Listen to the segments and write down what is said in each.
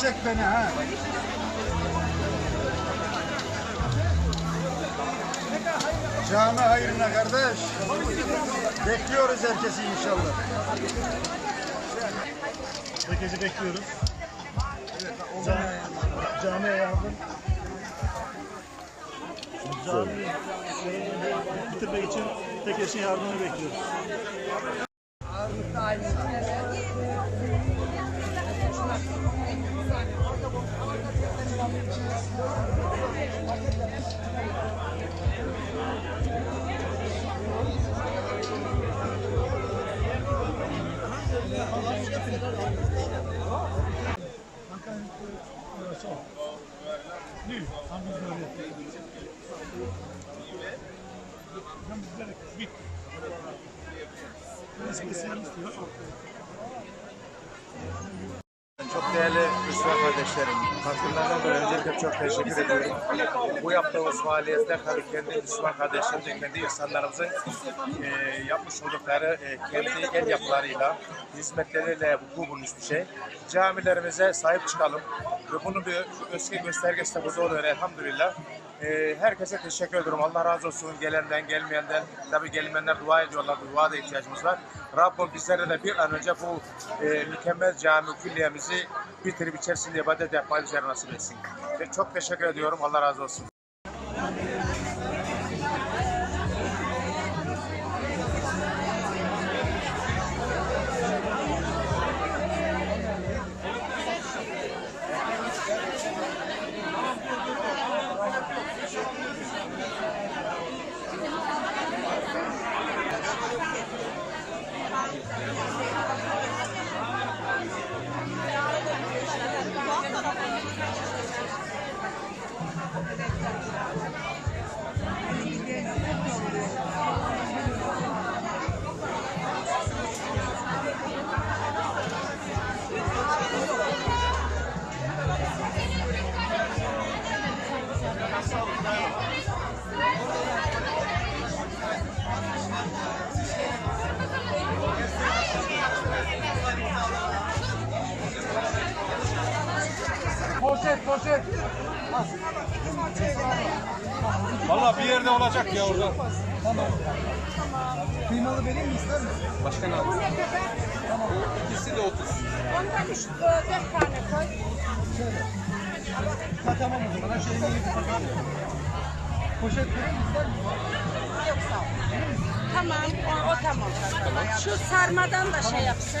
çek beni ha. Cami hayrına kardeş. Bekliyoruz herkesi inşallah. Herkesi bekliyoruz. Cami, camiye yardım. Camiyi bitirmek için tek eşin yardımını bekliyoruz. Bitti. Burası bir servis diyor. Çok değerli Müslüman kardeşlerim, katkılarından dolayı öncelikle çok teşekkür ediyorum. Bu yaptığımız faaliyetler tabii kendi Müslüman kardeşlerimizin, kendi insanlarımızın e, yapmış oldukları e, kendi el yapılarıyla, hizmetleriyle vuku bulmuş bir şey. Camilerimize sahip çıkalım ve bunun bir öske göstergesi de burada oluyor elhamdülillah. E, herkese teşekkür ediyorum. Allah razı olsun gelenden, gelmeyenden. Tabii gelmeyenler dua ediyorlar. Dua da ihtiyacımız var. Rabbim bizlere de bir an önce bu e, mükemmel cami külliyemizi bitirip içerisinde ibadet yapmayı bize nasip etsin. Ve çok teşekkür ediyorum. Allah razı olsun. Poşet. Valla bir yerde olacak ya orada. Kıymalı vereyim mi ister misin? Başkan abi. İkisi de 30. Ondan üç, e, dört tane koy. Ha tamam o zaman. Her şeyi iyi bir paket. Poşet vereyim mi ister misin? Yok sağ ol. Tamam, o, o tamam. Şu sarmadan da şey yapsın.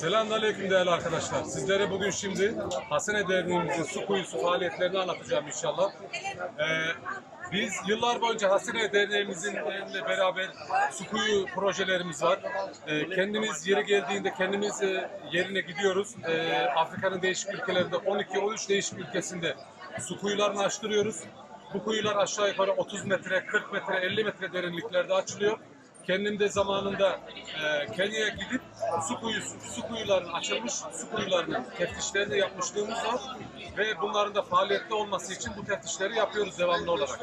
Selamünaleyküm değerli arkadaşlar. Sizlere bugün şimdi Hasene Derneğimizin su kuyusu faaliyetlerini anlatacağım inşallah. Ee, biz yıllar boyunca Hasene Derneğimizin ile beraber su kuyu projelerimiz var. Ee, kendimiz yeri geldiğinde kendimiz e, yerine gidiyoruz. Ee, Afrika'nın değişik ülkelerinde 12-13 değişik ülkesinde su kuyularını açtırıyoruz. Bu kuyular aşağı yukarı 30 metre, 40 metre, 50 metre derinliklerde açılıyor. Kendim de zamanında e, Kenya'ya gidip su kuyusu, su kuyularının açılmış su kuyularının teftişlerini yapmışlığımız var ve bunların da faaliyette olması için bu teftişleri yapıyoruz devamlı olarak.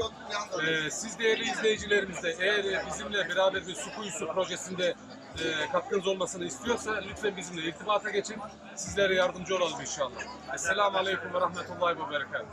E, siz değerli izleyicilerimiz de eğer bizimle beraber bir su kuyusu projesinde e, katkınız olmasını istiyorsa lütfen bizimle irtibata geçin. Sizlere yardımcı olalım inşallah. Esselamu Aleyküm ve Rahmetullahi ve Berekatuhu.